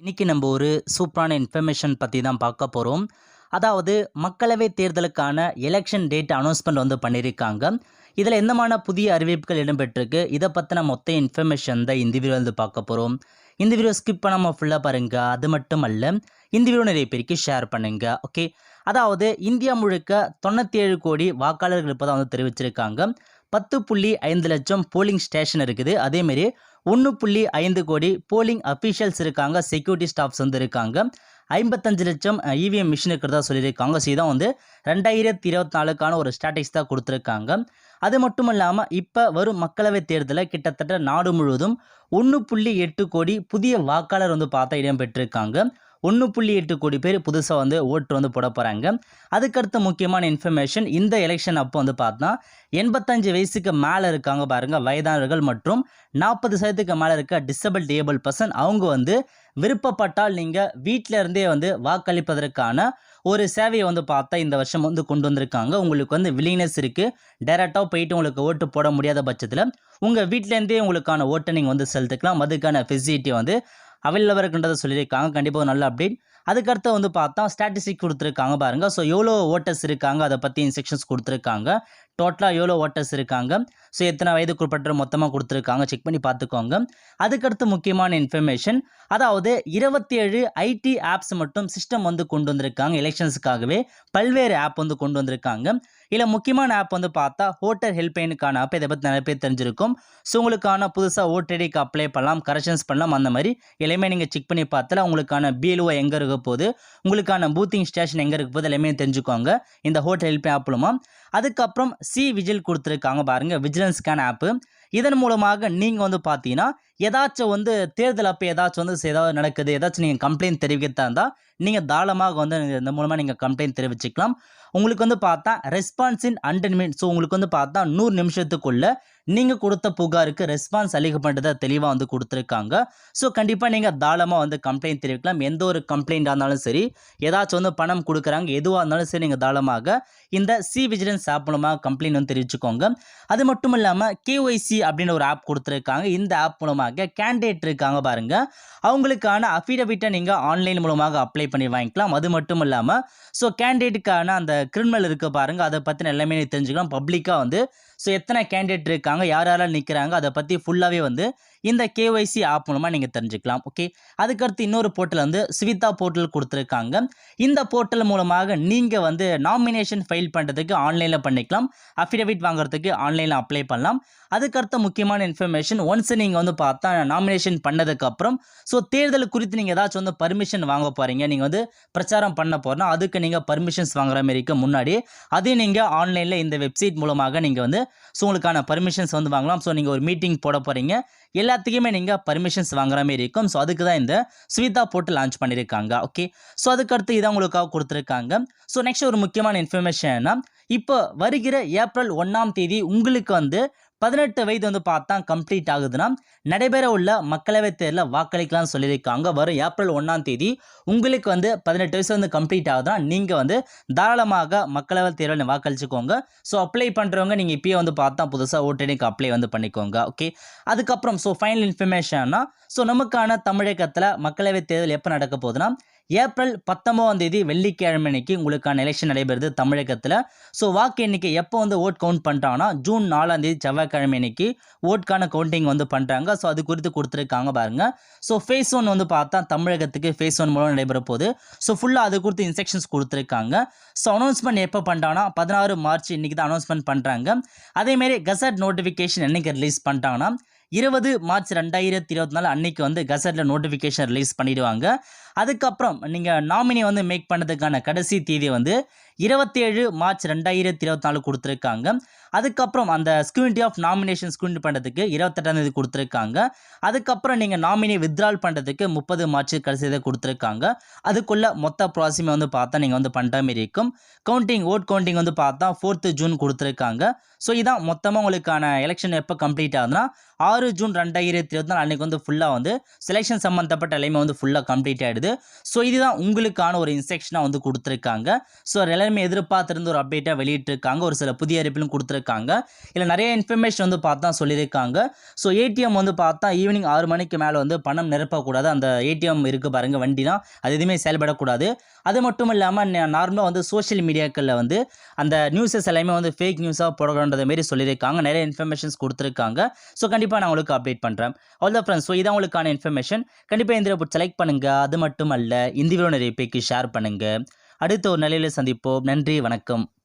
இன்னைக்கு நம்ம ஒரு சூப்பரான இன்ஃபர்மேஷன் பற்றி தான் பார்க்க போகிறோம் அதாவது மக்களவை தேர்தலுக்கான எலெக்ஷன் டேட் அனௌன்ஸ்மெண்ட் வந்து பண்ணியிருக்காங்க. இதில் எந்தமான புதிய அறிவிப்புகள் இடம்பெற்றிருக்கு? இதை பற்றின மொத்த இன்ஃபர்மேஷன் தான் இந்த வீடியோ வந்து பார்க்க போகிறோம் இந்த வீடியோ ஸ்கிப் பண்ணாமல் ஃபுல்லாக பாருங்கள் அது மட்டும் அல்ல இந்த வீடியோ நிறைய பேருக்கு ஷேர் பண்ணுங்கள் ஓகே அதாவது இந்தியா முழுக்க தொண்ணூற்றி ஏழு கோடி வாக்காளர்கள் இப்போ தான் வந்து தெரிவிச்சிருக்காங்க. பத்து புள்ளி ஐந்து லட்சம் போலிங் ஸ்டேஷன் இருக்குது. அதேமாரி ஒன்று புள்ளி ஐந்து கோடி போலிங் அஃபீஷியல்ஸ் இருக்காங்க செக்யூரிட்டி ஸ்டாஃப்ஸ் வந்து இருக்காங்க. ஐம்பத்தஞ்சு லட்சம் இவிஎம் மிஷின் இருக்கிறதா சொல்லியிருக்காங்க. ஸோ இதான் வந்து ரெண்டாயிரத்தி இருபத்தி நாலுக்கான ஒரு ஸ்டாட்டிக்ஸ் தான் கொடுத்துருக்காங்க. அது மட்டும் இல்லாமல் இப்போ வரும் மக்களவைத் தேர்தலில் கிட்டத்தட்ட நாடு முழுவதும் ஒன்று புள்ளி எட்டு கோடி புதிய வாக்காளர் வந்து பார்த்தா இடம்பெற்றிருக்காங்க. ஒன்று புள்ளி எட்டு கோடி பேர் புதுசாக வந்து ஓட்டு வந்து போட போகிறாங்க அதுக்கடுத்த முக்கியமான இன்ஃபர்மேஷன் இந்த எலெக்ஷன் அப்போ வந்து பார்த்தா எண்பத்தஞ்சு வயசுக்கு மேலே இருக்காங்க பாருங்கள் வயதானவர்கள் மற்றும் நாற்பது சதவீதத்துக்கு மேலே இருக்க டிசபிள் டேபிள் பர்சன் அவங்க வந்து விருப்பப்பட்டால் நீங்கள் வீட்டில் இருந்தே வந்து வாக்களிப்பதற்கான ஒரு சேவையை வந்து பார்த்தா இந்த வருஷம் வந்து கொண்டு வந்திருக்காங்க. உங்களுக்கு வந்து வில்லினஸ் இருக்குது டைரெக்டாக போயிட்டு உங்களுக்கு ஓட்டு போட முடியாத பட்சத்தில் உங்கள் வீட்டிலேருந்தே உங்களுக்கான ஓட்டை நீங்கள் வந்து செலுத்துக்கலாம். அதுக்கான ஃபெசிலிட்டி வந்து அவைலபிளாக இருக்குன்றதை சொல்லியிருக்காங்க. கண்டிப்பாக ஒரு நல்ல அப்டேட் அதுக்கடுத்து வந்து பார்த்தா ஸ்டாட்டிஸ்டிக் கொடுத்துருக்காங்க பாருங்கள் ஸோ எவ்வளோ ஓட்டர்ஸ் இருக்காங்க அதை பற்றி இன்ஸ்ட்ரக்ஷன்ஸ் கொடுத்துருக்காங்க. டோட்டலாக எவ்வளோ ஓட்டர்ஸ் இருக்காங்க? ஸோ எத்தனை வயதுக்குட்பட்ட மொத்தமாக கொடுத்துருக்காங்க? செக் பண்ணி பார்த்துக்கோங்க. அதுக்கடுத்து முக்கியமான இன்ஃபர்மேஷன் அதாவது இருபத்தி ஏழு ஐடி ஆப்ஸ் மட்டும் சிஸ்டம் வந்து கொண்டு வந்திருக்காங்க. எலெக்ஷன்ஸுக்காகவே பல்வேறு ஆப் வந்து கொண்டு வந்திருக்காங்க. இதில் முக்கியமான ஆப் வந்து பார்த்தா ஹோட்டல் ஹெல்ப்லைனுக்கான ஆப் இதை பற்றி நிறைய பேர் தெரிஞ்சிருக்கும். ஸோ உங்களுக்கான புதுசாக ஓட்டடிக்கு அப்ளை பண்ணலாம் கரெக்ஷன்ஸ் பண்ணலாம் அந்த மாதிரி எல்லாமே நீங்கள் செக் பண்ணி பார்த்தல உங்களுக்கான பிஎல்ஓ எங்கே இருக்க போகுது உங்களுக்கான பூத்திங் ஸ்டேஷன் எங்கே இருக்க போகுது எல்லாமே தெரிஞ்சுக்கோங்க. இந்த ஹோட்டல் ஹெல்ப் ஆப்லுமா அதுக்கப்புறம் சி விஜில் கொடுத்துருக்காங்க பாருங்கள் விஜிலன்ஸ்க்கான ஆப்பு இதன் மூலமாக நீங்கள் வந்து பார்த்தீங்கன்னா ஏதாச்சும் வந்து தேர்தல் அப்போ ஏதாச்சும் வந்து ஏதாவது நடக்குது ஏதாச்சும் நீங்கள் கம்ப்ளைண்ட் தெரிவிக்கிறதா இருந்தால் நீங்கள் தாராளமாக வந்து இந்த மூலமாக நீங்கள் கம்ப்ளைண்ட் தெரிவிச்சுக்கலாம். உங்களுக்கு வந்து பார்த்தா ரெஸ்பான்ஸ் இன் ஹண்ட்ரட் ஸோ உங்களுக்கு வந்து பார்த்தா நூறு நிமிஷத்துக்குள்ள நீங்கள் கொடுத்த புகாருக்கு ரெஸ்பான்ஸ் அளிக்கப்பட்டதை தெளிவாக வந்து கொடுத்துருக்காங்க. ஸோ கண்டிப்பாக நீங்கள் தாராளமாக வந்து கம்ப்ளைண்ட் தெரிவிக்கலாம். எந்த ஒரு கம்ப்ளைண்ட்டாக இருந்தாலும் சரி ஏதாச்சும் வந்து பணம் கொடுக்குறாங்க எதுவாக இருந்தாலும் சரி நீங்கள் தாராளமாக இந்த சி விஜிலன்ஸ் ஆப் மூலமாக கம்ப்ளைண்ட் வந்து தெரிவிச்சுக்கோங்க. அது மட்டும் இல்லாமல் கேஒய்சி அப்படின்னு ஒரு ஆப் கொடுத்துருக்காங்க. இந்த ஆப் மூலமாக கேண்டிடேட் இருக்காங்க பாருங்கள் அவங்களுக்கான அஃபிடவிட்டை நீங்கள் ஆன்லைன் மூலமாக அப்ளை பண்ணி வாங்கிக்கலாம். அது மட்டும் இல்லாமல் ஸோ கேண்டிடேட்டுக்கான அந்த கிரிமினல் இருக்க பாருங்கள் அதை பற்றின எல்லாமே தெரிஞ்சுக்கலாம். பப்ளிக்காக வந்து ஸோ எத்தனை கேண்டிடேட் இருக்காங்க யார் யாரெல்லாம் நிற்கிறாங்க அதை பற்றி ஃபுல்லாகவே வந்து இந்த கேஒய்சி ஆப் மூலமாக நீங்கள் தெரிஞ்சுக்கலாம் ஓகே அதுக்கடுத்து இன்னொரு போர்ட்டல் வந்து ஸ்விதா போர்ட்டல் கொடுத்துருக்காங்க. இந்த போர்ட்டல் மூலமாக நீங்கள் வந்து நாமினேஷன் ஃபைல் பண்ணுறதுக்கு ஆன்லைனில் பண்ணிக்கலாம் அஃபிடவிட் வாங்குறதுக்கு ஆன்லைனில் அப்ளை பண்ணலாம். அதுக்கடுத்த முக்கியமான இன்ஃபர்மேஷன் ஒன்ஸ் நீங்கள் வந்து பார்த்தா நாமினேஷன் பண்ணதுக்கப்புறம் ஸோ தேர்தல் குறித்து நீங்கள் ஏதாச்சும் வந்து பர்மிஷன் வாங்க போகிறீங்க நீங்கள் வந்து பிரச்சாரம் பண்ண போகிறோன்னா அதுக்கு நீங்கள் பர்மிஷன்ஸ் வாங்குற மாரிக்கு முன்னாடி. அதையும் நீங்கள் ஆன்லைனில் இந்த வெப்சைட் மூலமாக நீங்கள் வந்து ஸோ உங்களுக்கான பர்மிஷன்ஸ் வந்து வாங்கலாம். ஸோ நீங்கள் ஒரு மீட்டிங் போட போகிறீங்க எல்லாத்துக்குமே நீங்கள் பர்மிஷன்ஸ் வாங்குற மாதிரி இருக்கும். ஸோ அதுக்கு தான் இந்த ஸ்வீதா போட்டு லான்ச் பண்ணியிருக்காங்க ஓகே ஸோ அதுக்கடுத்து இதை உங்களுக்காக கொடுத்துருக்காங்க. ஸோ நெக்ஸ்ட் ஒரு முக்கியமான இன்ஃபர்மேஷன்னா இப்போ வருகிற ஏப்ரல் ஒன்றாம் தேதி உங்களுக்கு வந்து பதினெட்டு வயது வந்து பார்த்தா கம்ப்ளீட் ஆகுதுன்னா நடைபெற உள்ள மக்களவைத் தேர்தலில் வாக்களிக்கலாம்னு சொல்லியிருக்காங்க. வரும் ஏப்ரல் ஒன்றாம் தேதி உங்களுக்கு வந்து பதினெட்டு வயசு வந்து கம்ப்ளீட் ஆகுதுன்னா நீங்கள் வந்து தாராளமாக மக்களவைத் தேர்தலில் வாக்களிச்சுக்கோங்க. ஸோ அப்ளை பண்ணுறவங்க நீங்கள் இப்பயே வந்து பார்த்தா புதுசாக ஓட்டணிக்கு அப்ளை வந்து பண்ணிக்கோங்க. ஓகே அதுக்கப்புறம் ஸோ ஃபைனல் இன்ஃபர்மேஷன்னா ஸோ நமக்கான தமிழகத்தில் மக்களவைத் தேர்தல் எப்போ நடக்க போகுதுன்னா ஏப்ரல் பத்தொம்போதாம் தேதி வெள்ளிக்கிழமை அன்னைக்கு உங்களுக்கான எலெக்ஷன் நடைபெறுது தமிழகத்தில். ஸோ வாக்கு எண்ணிக்கை எப்போ வந்து ஓட் கவுண்ட் பண்ணிட்டாங்கன்னா ஜூன் நாலாம் தேதி செவ்வாய்க்கிழமை அன்னைக்கு ஓட்கான கவுண்டிங் வந்து பண்ணுறாங்க ஸோ அது குறித்து கொடுத்துருக்காங்க பாருங்கள் ஸோ ஃபேஸ் ஒன் வந்து பார்த்தா தமிழகத்துக்கு ஃபேஸ் ஒன் மூலம் நடைபெற போகுது. ஸோ ஃபுல்லாக அது குறித்து இன்ஸ்ட்ரக்ஷன்ஸ் கொடுத்துருக்காங்க. ஸோ அனௌன்ஸ்மெண்ட் எப்போ பண்ணுறாங்கன்னா பதினாறு மார்ச் இன்றைக்கி தான் அனௌன்ஸ்மெண்ட் பண்ணுறாங்க அதேமாரி கசட் நோட்டிஃபிகேஷன் என்னைக்கு ரிலீஸ் பண்ணிட்டாங்கன்னா இருபது மார்ச் ரெண்டாயிரத்தி இருபத்தி நாலு அன்னைக்கு வந்து கசட்டில் நோட்டிஃபிகேஷன் ரிலீஸ் பண்ணிடுவாங்க. அதுக்கப்புறம் நீங்கள் நாமினி வந்து மேக் பண்ணதுக்கான கடைசி தேதி வந்து இருபத்தேழு மார்ச் ரெண்டாயிரத்தி இருபத்தி நாலு கொடுத்துருக்காங்க. அதுக்கப்புறம் அந்த ஸ்கூனிட்டி ஆஃப் நாமினேஷன் ஸ்கூனிட்டி பண்ணுறதுக்கு இருபத்தெட்டாம் தேதி கொடுத்துருக்காங்க. அதுக்கப்புறம் நீங்கள் நாமினி வித்ட்ரால் பண்ணுறதுக்கு முப்பது மார்ச் கடைசி தேதி கொடுத்துருக்காங்க. அதுக்குள்ளே மொத்த ப்ராசஸுமே வந்து பார்த்தா நீங்கள் வந்து பண்ணுற மாரி இருக்கும். கவுண்டிங் ஓட் கவுண்டிங் வந்து பார்த்தா ஃபோர்த்து ஜூன் கொடுத்துருக்காங்க. ஸோ இதான் மொத்தமாக உங்களுக்கான எலெக்ஷன் எப்போ கம்ப்ளீட் ஆகுதுன்னா ஆறு ஜூன் ரெண்டாயிரத்தி இருபத்தி நாலு அன்றைக்கி வந்து ஃபுல்லாக வந்து செலெக்ஷன் சம்மந்தப்பட்ட எல்லாமே வந்து ஃபுல்லாக கம்ப்ளீட் ஆகிடுது ஸோ இதுதான் உங்களுக்கான ஒரு இன்ஸ்ட்ரக்ஷனாக வந்து கொடுத்துருக்காங்க. ஸோ ரெல எல்லாருமே எதிர்பார்த்துருந்து ஒரு அப்டேட்டாக வெளியிட்டிருக்காங்க. ஒரு சில புதிய அறிவிப்பிலும் கொடுத்துருக்காங்க. இல்லை நிறைய இன்ஃபர்மேஷன் வந்து பார்த்தா சொல்லியிருக்காங்க. ஸோ ஏடிஎம் வந்து பார்த்தா ஈவினிங் ஆறு மணிக்கு மேலே வந்து பணம் நிரப்பக்கூடாது. அந்த ஏடிஎம் இருக்குது பாருங்கள் வண்டினா அது எதுவுமே செயல்படக்கூடாது. அது மட்டும் இல்லாமல் நார்மலாக வந்து சோஷியல் மீடியாக்களில் வந்து அந்த நியூஸஸ் எல்லாமே வந்து ஃபேக் நியூஸாக போடணுன்றது மாரி சொல்லியிருக்காங்க. நிறைய இன்ஃபர்மேஷன்ஸ் கொடுத்துருக்காங்க. ஸோ கண்டிப்பாக நான் உங்களுக்கு அப்டேட் பண்ணுறேன் அவ்வளோ ஃப்ரெண்ட்ஸ் ஸோ இதான் உங்களுக்கான இன்ஃபர்மேஷன் கண்டிப்பாக இந்த செலக்ட் பண்ணுங்கள் அது மட்டும் அல்ல இந்த வீடியோ நிறைய பேருக்கு ஷேர் பண்ணுங்கள் அடுத்த ஒரு நிலையில் சந்திப்போம். நன்றி வணக்கம்.